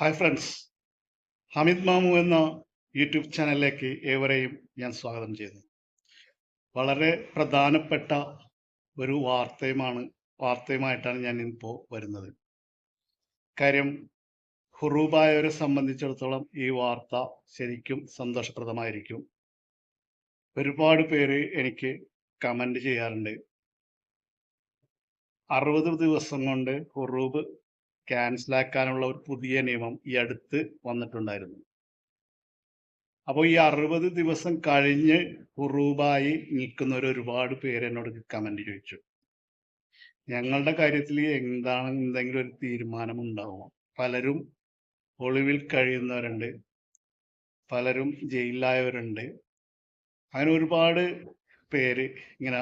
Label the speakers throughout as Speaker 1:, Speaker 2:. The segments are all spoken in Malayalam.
Speaker 1: ഹായ് ഫ്രണ്ട്സ് ഹമിദ് മാമു എന്ന യൂട്യൂബ് ചാനലിലേക്ക് ഏവരെയും ഞാൻ സ്വാഗതം ചെയ്യുന്നു. വളരെ പ്രധാനപ്പെട്ട ഒരു വാർത്തയുമാണ് വാർത്തയുമായിട്ടാണ് ഞാൻ ഇപ്പോൾ വരുന്നത്. കാര്യം ഹുറൂബായവരെ സംബന്ധിച്ചിടത്തോളം ഈ വാർത്ത ശരിക്കും സന്തോഷപ്രദമായിരിക്കും. ഒരുപാട് പേര് എനിക്ക് കമന്റ് ചെയ്യാറുണ്ട്. അറുപത് ദിവസം കൊണ്ട് ഹുറൂബ് ക്യാൻസലാക്കാനുള്ള ഒരു പുതിയ നിയമം ഈ അടുത്ത് വന്നിട്ടുണ്ടായിരുന്നു. അപ്പോൾ ഈ അറുപത് ദിവസം കഴിഞ്ഞ് കുറൂബായി നിൽക്കുന്നവർ ഒരുപാട് പേര് എന്നോട് കമന്റ് ചോദിച്ചു. ഞങ്ങളുടെ കാര്യത്തിൽ എന്താണ് എന്തെങ്കിലും ഒരു തീരുമാനം ഉണ്ടാവുമോ പലരും ഒളിവിൽ കഴിയുന്നവരുണ്ട്. പലരും ജയിലിലായവരുണ്ട്. അങ്ങനെ ഒരുപാട് പേര് ഇങ്ങനെ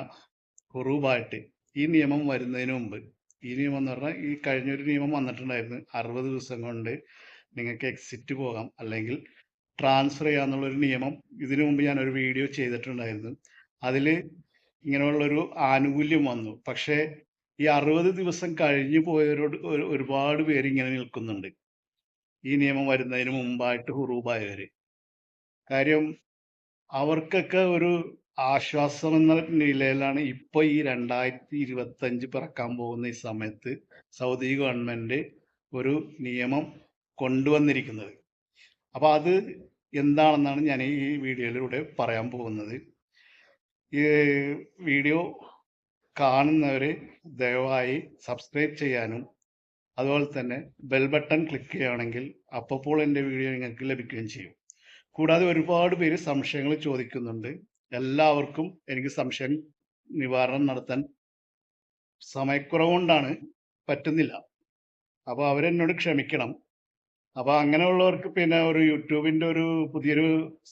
Speaker 1: കുറൂബായിട്ട് ഈ നിയമം വരുന്നതിന് മുമ്പ് ഈ നിയമം എന്ന് പറഞ്ഞാൽ ഈ കഴിഞ്ഞൊരു നിയമം വന്നിട്ടുണ്ടായിരുന്നു. അറുപത് ദിവസം കൊണ്ട് നിങ്ങൾക്ക് എക്സിറ്റ് പോകാം. അല്ലെങ്കിൽ ട്രാൻസ്ഫർ ചെയ്യാന്നുള്ളൊരു നിയമം ഇതിനു മുമ്പ് ഞാൻ ഒരു വീഡിയോ ചെയ്തിട്ടുണ്ടായിരുന്നു. അതിൽ ഇങ്ങനെയുള്ളൊരു ആനുകൂല്യം വന്നു. പക്ഷേ ഈ അറുപത് ദിവസം കഴിഞ്ഞു പോയവരോട് ഒരുപാട് പേര് ഇങ്ങനെ നിൽക്കുന്നുണ്ട്. ഈ നിയമം വരുന്നതിന് മുമ്പായിട്ട് ഹുറൂബായവർ കാര്യം അവർക്കൊക്കെ ഒരു ആശ്വാസം എന്ന നിലയിലാണ് ഇപ്പൊ ഈ രണ്ടായിരത്തി ഇരുപത്തഞ്ച് പിറക്കാൻ പോകുന്ന ഈ സമയത്ത് സൗദി ഗവൺമെന്റ് ഒരു നിയമം കൊണ്ടുവന്നിരിക്കുന്നത്. അപ്പൊ അത് എന്താണെന്നാണ് ഞാൻ ഈ വീഡിയോയിലൂടെ പറയാൻ പോകുന്നത്. ഈ വീഡിയോ കാണുന്നവര് ദയവായി സബ്സ്ക്രൈബ് ചെയ്യാനും അതുപോലെ തന്നെ ബെൽ ബട്ടൺ ക്ലിക്ക് ചെയ്യുകയാണെങ്കിൽ അപ്പോൾ എന്റെ വീഡിയോ നിങ്ങൾക്ക് ലഭിക്കുകയും ചെയ്യും. കൂടാതെ ഒരുപാട് പേര് സംശയങ്ങൾ ചോദിക്കുന്നുണ്ട്. എല്ലാവർക്കും എനിക്ക് സംശയം നിവാരണം നടത്താൻ സമയക്കുറവുകൊണ്ടാണ് പറ്റുന്നില്ല. അപ്പോൾ അവരെന്നോട് ക്ഷമിക്കണം. അപ്പൊ അങ്ങനെയുള്ളവർക്ക് പിന്നെ ഒരു യൂട്യൂബിന്റെ ഒരു പുതിയൊരു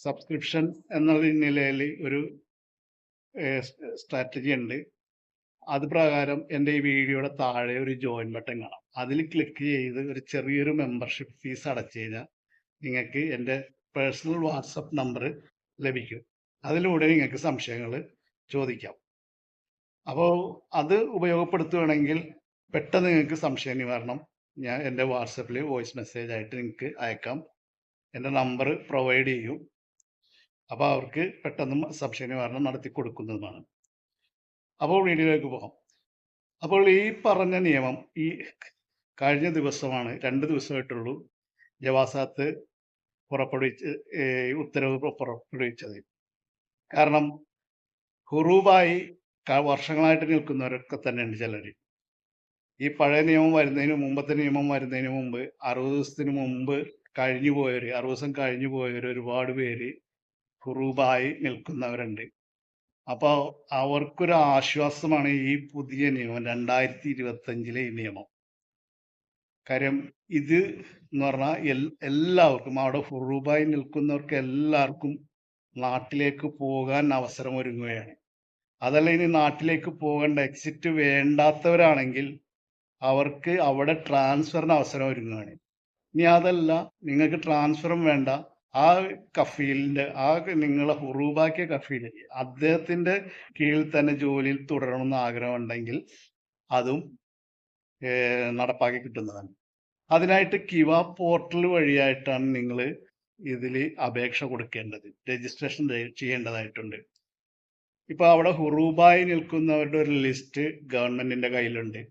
Speaker 1: സബ്സ്ക്രിപ്ഷൻ എന്നുള്ള നിലയിൽ ഒരു സ്ട്രാറ്റജി ഉണ്ട്. അത് പ്രകാരം എന്റെ ഈ വീഡിയോയുടെ താഴെ ഒരു ജോയിൻ ബട്ടൺ കാണാം. അതിൽ ക്ലിക്ക് ചെയ്ത് ഒരു ചെറിയൊരു മെമ്പർഷിപ്പ് ഫീസ് അടച്ചു കഴിഞ്ഞാൽ നിങ്ങൾക്ക് എന്റെ പേഴ്സണൽ വാട്സപ്പ് നമ്പർ ലഭിക്കും. അതിലൂടെ നിങ്ങൾക്ക് സംശയങ്ങൾ ചോദിക്കാം. അപ്പോൾ അത് ഉപയോഗപ്പെടുത്തുകയാണെങ്കിൽ പെട്ടെന്ന് നിങ്ങൾക്ക് സംശയ നിവാരണം. ഞാൻ എന്റെ വാട്സപ്പിൽ വോയിസ് മെസ്സേജ് ആയിട്ട് നിങ്ങൾക്ക് അയക്കാം. എന്റെ നമ്പർ പ്രൊവൈഡ് ചെയ്യും. അപ്പോൾ അവർക്ക് പെട്ടെന്ന് സംശയ നിവാരണം നടത്തി കൊടുക്കുന്നതുമാണ്. അപ്പോൾ വീഡിയോയിലേക്ക് പോകാം. അപ്പോൾ ഈ പറഞ്ഞ നിയമം ഈ കഴിഞ്ഞ ദിവസമാണ് രണ്ട് ദിവസമായിട്ടുള്ളൂ ജവാസാത്ത് പുറപ്പെടുവിച്ച് ഉത്തരവ് പുറ- പുറപ്പെടുവിച്ചത്. കാരണം ഹുറൂബായി വർഷങ്ങളായിട്ട് നിൽക്കുന്നവരൊക്കെ തന്നെയുണ്ട് ചിലർ ഈ പഴയ നിയമം വരുന്നതിന് മുമ്പത്തെ നിയമം വരുന്നതിന് മുമ്പ് അറുപത് ദിവസത്തിന് മുമ്പ് കഴിഞ്ഞു പോയവർ അറുപത് ദിവസം കഴിഞ്ഞു പോയവർ ഒരുപാട് പേര് ഹുറൂബായി നിൽക്കുന്നവരുണ്ട്. അപ്പോൾ അവർക്കൊരു ആശ്വാസമാണ് ഈ പുതിയ നിയമം രണ്ടായിരത്തി ഇരുപത്തഞ്ചിലെ ഈ നിയമം. കാര്യം ഇത് എന്ന് പറഞ്ഞാൽ എല്ലാവർക്കും അവിടെ ഹുറൂബായി നിൽക്കുന്നവർക്ക് എല്ലാവർക്കും നാട്ടിലേക്ക് പോകാൻ അവസരം ഒരുങ്ങുകയാണ് അതല്ല ഇനി നാട്ടിലേക്ക് പോകേണ്ട എക്സിറ്റ് വേണ്ടാത്തവരാണെങ്കിൽ അവർക്ക് അവിടെ ട്രാൻസ്ഫറിന് അവസരം ഒരുങ്ങുകയാണ് ഇനി അതല്ല നിങ്ങൾക്ക് ട്രാൻസ്ഫറും വേണ്ട. ആ കഫീലിന്റെ ആ നിങ്ങളെ ഹുറൂബാക്കിയ കഫീൽ അദ്ദേഹത്തിന്റെ കീഴിൽ തന്നെ ജോലിയിൽ തുടരണമെന്ന് ആഗ്രഹം ഉണ്ടെങ്കിൽ അതും നടപ്പാക്കി കിട്ടുന്നതാണ്. അതിനായിട്ട് കിവ പോർട്ടൽ വഴിയായിട്ടാണ് നിങ്ങൾ ഇതിൽ അപേക്ഷ കൊടുക്കേണ്ടത് രജിസ്ട്രേഷൻ ചെയ്യേണ്ടതായിട്ടുണ്ട്. ഇപ്പൊ അവിടെ ഹുറൂബായി നിൽക്കുന്നവരുടെ ഒരു ലിസ്റ്റ് ഗവൺമെന്റിന്റെ കയ്യിലുണ്ട്.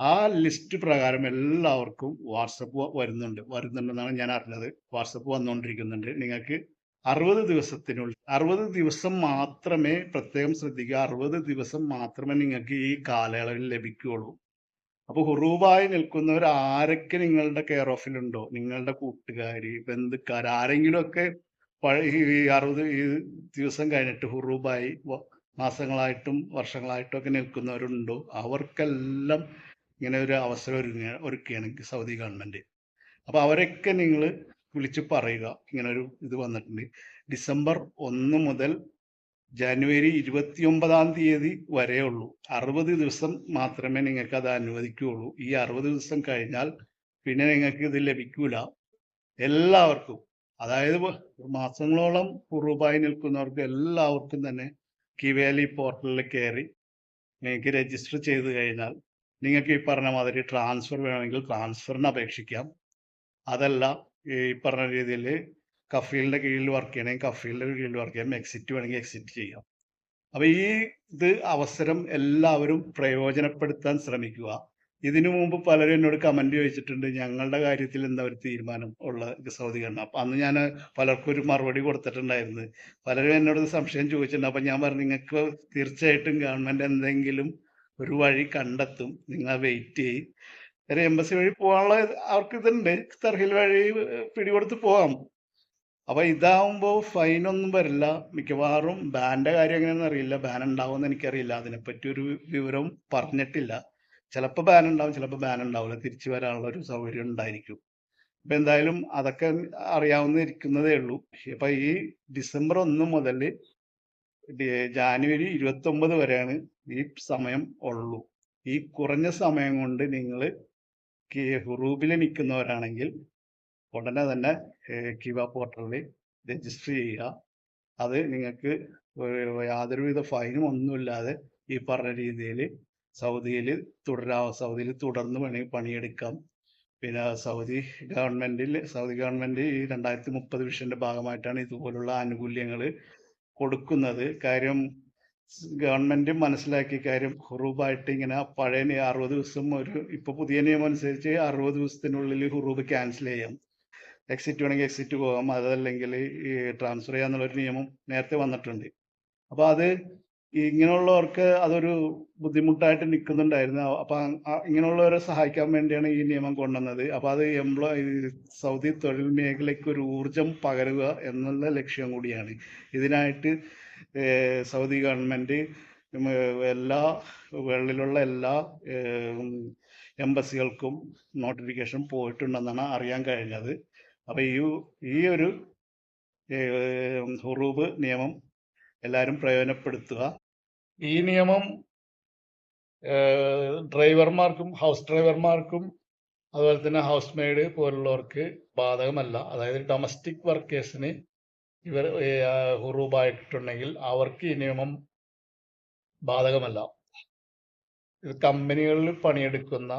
Speaker 1: ആ ലിസ്റ്റ് പ്രകാരം എല്ലാവർക്കും വാട്സപ്പ് വരുന്നുണ്ട്. വരുന്നുണ്ടെന്നാണ് ഞാൻ അറിഞ്ഞത്. വാട്സപ്പ് വന്നുകൊണ്ടിരിക്കുന്നുണ്ട്. നിങ്ങൾക്ക് അറുപത് ദിവസത്തിനുള്ളിൽ അറുപത് ദിവസം മാത്രമേ പ്രത്യേകം ശ്രദ്ധിക്കുക. അറുപത് ദിവസം മാത്രമേ നിങ്ങൾക്ക് ഈ കാലയളവിൽ ലഭിക്കുകയുള്ളൂ. അപ്പൊ ഹുറൂബായി നിൽക്കുന്നവർ ആരൊക്കെ നിങ്ങളുടെ കെയർ ഓഫിലുണ്ടോ നിങ്ങളുടെ കൂട്ടുകാരി ബന്ധുക്കാർ ആരെങ്കിലും ഒക്കെ ഈ അറുപത് ദിവസം കഴിഞ്ഞിട്ട് ഹുറൂബായി മാസങ്ങളായിട്ടും വർഷങ്ങളായിട്ടും ഒക്കെ നിൽക്കുന്നവരുണ്ടോ? അവർക്കെല്ലാം ഇങ്ങനെ ഒരു അവസരം ഒരുങ്ങ ഒരുക്കുകയാണ് സൗദി ഗവൺമെന്റ് അപ്പൊ അവരൊക്കെ നിങ്ങൾ വിളിച്ചു പറയുക. ഇങ്ങനെ ഒരു ഇത് വന്നിട്ടുണ്ട്. ഡിസംബർ ഒന്ന് മുതൽ ജനുവരി ഇരുപത്തി ഒമ്പതാം തീയതി വരെ ഉള്ളൂ അറുപത് ദിവസം മാത്രമേ നിങ്ങൾക്ക് അത് അനുവദിക്കുകയുള്ളൂ. ഈ അറുപത് ദിവസം കഴിഞ്ഞാൽ പിന്നെ നിങ്ങൾക്ക് ഇത് ലഭിക്കൂല. എല്ലാവർക്കും അതായത് മാസങ്ങളോളം കുറുബായി നിൽക്കുന്നവർക്ക് എല്ലാവർക്കും തന്നെ കിവേലി പോർട്ടലിൽ കയറി നിങ്ങൾക്ക് രജിസ്റ്റർ ചെയ്ത് കഴിഞ്ഞാൽ നിങ്ങൾക്ക് ഈ പറഞ്ഞ മാതിരി ട്രാൻസ്ഫർ വേണമെങ്കിൽ ട്രാൻസ്ഫറിന് അപേക്ഷിക്കാം. അതല്ല ഈ പറഞ്ഞ രീതിയിൽ കഫീലിന്റെ കീഴിൽ വർക്ക് ചെയ്യണമെങ്കിൽ കഫീലിന്റെ കീഴിൽ വർക്ക് ചെയ്യാം. എക്സിറ്റ് വേണമെങ്കിൽ എക്സിറ്റ് ചെയ്യാം. അപ്പോൾ ഈ ഇത് അവസരം എല്ലാവരും പ്രയോജനപ്പെടുത്താൻ ശ്രമിക്കുക. ഇതിനു മുമ്പ് പലരും എന്നോട് കമന്റ് ചോദിച്ചിട്ടുണ്ട് ഞങ്ങളുടെ കാര്യത്തിൽ എന്താ ഒരു തീരുമാനം ഉള്ള സൗദികരണം അപ്പൊ അന്ന് ഞാൻ പലർക്കും ഒരു മറുപടി കൊടുത്തിട്ടുണ്ടായിരുന്നു. പലരും എന്നോട് സംശയം ചോദിച്ചിട്ടുണ്ട്. അപ്പൊ ഞാൻ പറഞ്ഞു നിങ്ങൾക്ക് തീർച്ചയായിട്ടും ഗവൺമെന്റ് എന്തെങ്കിലും ഒരു വഴി കണ്ടെത്തും. നിങ്ങൾ വെയിറ്റ് ചെയ്യും. ഒരു എംബസി വഴി പോകാനുള്ള അവർക്ക് ഇതുണ്ട്. തർഹിൽ വഴി പിടികൊടുത്ത് പോവാം അപ്പൊ ഇതാവുമ്പോ ഫൈൻ ഒന്നും വരില്ല. മിക്കവാറും ബാന്റെ കാര്യം എങ്ങനെയാണെന്ന് അറിയില്ല. ബാൻ ഉണ്ടാവുമെന്ന് എനിക്കറിയില്ല. അതിനെപ്പറ്റി ഒരു വിവരവും പറഞ്ഞിട്ടില്ല. ചിലപ്പോൾ ബാൻ ഉണ്ടാവും ചിലപ്പോൾ ബാൻ ഉണ്ടാവില്ല തിരിച്ചു വരാനുള്ള ഒരു സൗകര്യം ഉണ്ടായിരിക്കും. അപ്പൊ എന്തായാലും അതൊക്കെ അറിയാവുന്ന ഇരിക്കുന്നതേ ഉള്ളൂ. അപ്പൊ ഈ ഡിസംബർ ഒന്ന് മുതൽ ജാനുവരി ഇരുപത്തി ഒമ്പത് വരെയാണ് ഈ സമയം ഉള്ളൂ. ഈ കുറഞ്ഞ സമയം കൊണ്ട് നിങ്ങൾ ഹുറൂബിൽ നിൽക്കുന്നവരാണെങ്കിൽ ഉടനെ തന്നെ കിവ പോർട്ടലിൽ രജിസ്റ്റർ ചെയ്യുക. അത് നിങ്ങൾക്ക് യാതൊരുവിധ ഫൈനും ഒന്നുമില്ലാതെ ഈ പറഞ്ഞ രീതിയിൽ സൗദിയിൽ തുടരാ സൗദിയിൽ തുടർന്ന് വേണമെങ്കിൽ പണിയെടുക്കാം. പിന്നെ സൗദി ഗവൺമെന്റിൽ സൗദി ഗവൺമെന്റ് ഈ രണ്ടായിരത്തി മുപ്പത് വിഷന്റെ ഭാഗമായിട്ടാണ് ഇതുപോലുള്ള ആനുകൂല്യങ്ങൾ കൊടുക്കുന്നത്. കാര്യം ഗവൺമെന്റ് മനസ്സിലാക്കി കാര്യം ഹുറൂബായിട്ട് ഇങ്ങനെ പഴയ അറുപത് ദിവസം ഒരു ഇപ്പൊ പുതിയ നിയമം അനുസരിച്ച് അറുപത് ദിവസത്തിനുള്ളിൽ ഹുറൂബ് ക്യാൻസൽ ചെയ്യാം. എക്സിറ്റ് വേണമെങ്കിൽ എക്സിറ്റ് പോകാം. അതല്ലെങ്കിൽ ഈ ട്രാൻസ്ഫർ ചെയ്യാന്നുള്ളൊരു നിയമം നേരത്തെ വന്നിട്ടുണ്ട്. അപ്പൊ അത് ഇങ്ങനെയുള്ളവർക്ക് അതൊരു ബുദ്ധിമുട്ടായിട്ട് നിൽക്കുന്നുണ്ടായിരുന്നു. അപ്പൊ ഇങ്ങനെയുള്ളവരെ സഹായിക്കാൻ വേണ്ടിയാണ് ഈ നിയമം കൊണ്ടുവന്നത്. അപ്പൊ അത് എംപ്ലോയ് സൗദി തൊഴിൽ മേഖലയ്ക്ക് ഒരു ഊർജം പകരുക എന്നുള്ള ലക്ഷ്യം കൂടിയാണ്. ഇതിനായിട്ട് സൗദി ഗവൺമെന്റ് എല്ലാ വേൾഡിലുള്ള എല്ലാ എംബസികൾക്കും നോട്ടിഫിക്കേഷൻ പോയിട്ടുണ്ടെന്നാണ് അറിയാൻ കഴിഞ്ഞത്. അപ്പൊ ഈ ഈ ഒരു ഹുറൂബ് നിയമം എല്ലാവരും പ്രയോജനപ്പെടുത്തുക. ഈ നിയമം ഡ്രൈവർമാർക്കും ഹൗസ് ഡ്രൈവർമാർക്കും അതുപോലെ തന്നെ ഹൗസ് മെയ്ഡ് പോലുള്ളവർക്ക് ബാധകമല്ല. അതായത് ഡൊമസ്റ്റിക് വർക്കേഴ്സിന് ഇവർ ഹുറൂബായിട്ടുണ്ടെങ്കിൽ അവർക്ക് ഈ നിയമം ബാധകമല്ല. ഇത് കമ്പനികളിൽ പണിയെടുക്കുന്ന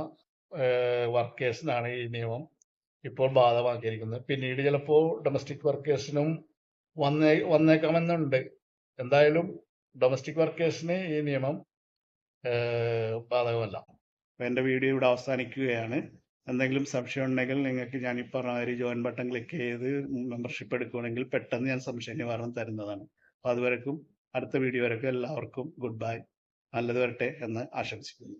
Speaker 1: വർക്കേഴ്സിനാണ് ഈ നിയമം. ഇപ്പോൾ ബാധകമാക്കിയിരിക്കുന്നത്. പിന്നീട് ചിലപ്പോൾ ഡൊമസ്റ്റിക് വർക്കേഴ്സിനും വന്നേ വന്നേക്കാമെന്നുണ്ട്. എന്തായാലും ഡൊമസ്റ്റിക് വർക്കേഴ്സിന് ഈ നിയമം ബാധകമല്ല. എന്റെ വീഡിയോ ഇവിടെ അവസാനിക്കുകയാണ്. എന്തെങ്കിലും സംശയം ഉണ്ടെങ്കിൽ നിങ്ങൾക്ക് ഞാൻ ഈ പറഞ്ഞ ഒരു ജോയിൻ ബട്ടൺ ക്ലിക്ക് ചെയ്ത് മെമ്പർഷിപ്പ് എടുക്കുകയാണെങ്കിൽ പെട്ടെന്ന് ഞാൻ സംശയ നിവാരണം തരുന്നതാണ്. അപ്പോൾ അതുവരെക്കും അടുത്ത വീഡിയോ വരക്കും. എല്ലാവർക്കും ഗുഡ് ബൈ. നല്ലത് വരട്ടെ എന്ന് ആശംസിക്കുന്നു.